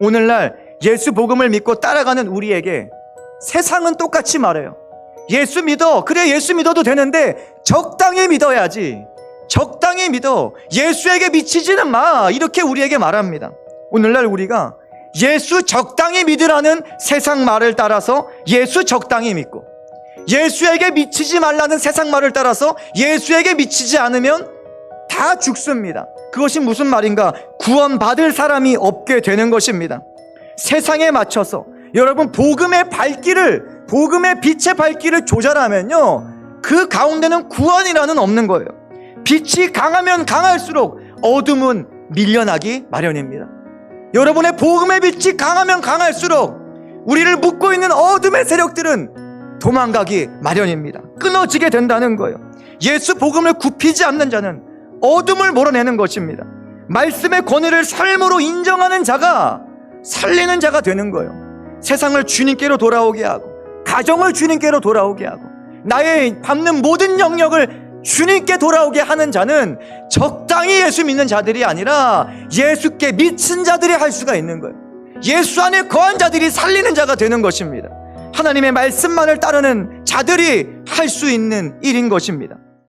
오늘날 예수 복음을 믿고 따라가는 우리에게 세상은 똑같이 말해요. 예수 믿어. 그래, 예수 믿어도 되는데 적당히 믿어야지. 적당히 믿어. 예수에게 미치지는 마. 이렇게 우리에게 말합니다. 오늘날 우리가 예수 적당히 믿으라는 세상 말을 따라서 예수 적당히 믿고 예수에게 미치지 말라는 세상 말을 따라서 예수에게 미치지 않으면 다 죽습니다. 그것이 무슨 말인가? 구원받을 사람이 없게 되는 것입니다. 세상에 맞춰서 여러분 복음의 발길을 복음의 빛의 발길을 조절하면요. 그 가운데는 구원이라는 없는 거예요. 빛이 강하면 강할수록 어둠은 밀려나기 마련입니다. 여러분의 복음의 빛이 강하면 강할수록 우리를 묶고 있는 어둠의 세력들은 도망가기 마련입니다. 끊어지게 된다는 거예요. 예수 복음을 굽히지 않는 자는 어둠을 몰아내는 것입니다. 말씀의 권위를 삶으로 인정하는 자가 살리는 자가 되는 거예요. 세상을 주님께로 돌아오게 하고 가정을 주님께로 돌아오게 하고 나의 밟는 모든 영역을 주님께 돌아오게 하는 자는 적당히 예수 믿는 자들이 아니라 예수께 미친 자들이 할 수가 있는 거예요. 예수 안에 거한 자들이 살리는 자가 되는 것입니다. 하나님의 말씀만을 따르는 자들이 할 수 있는 일인 것입니다.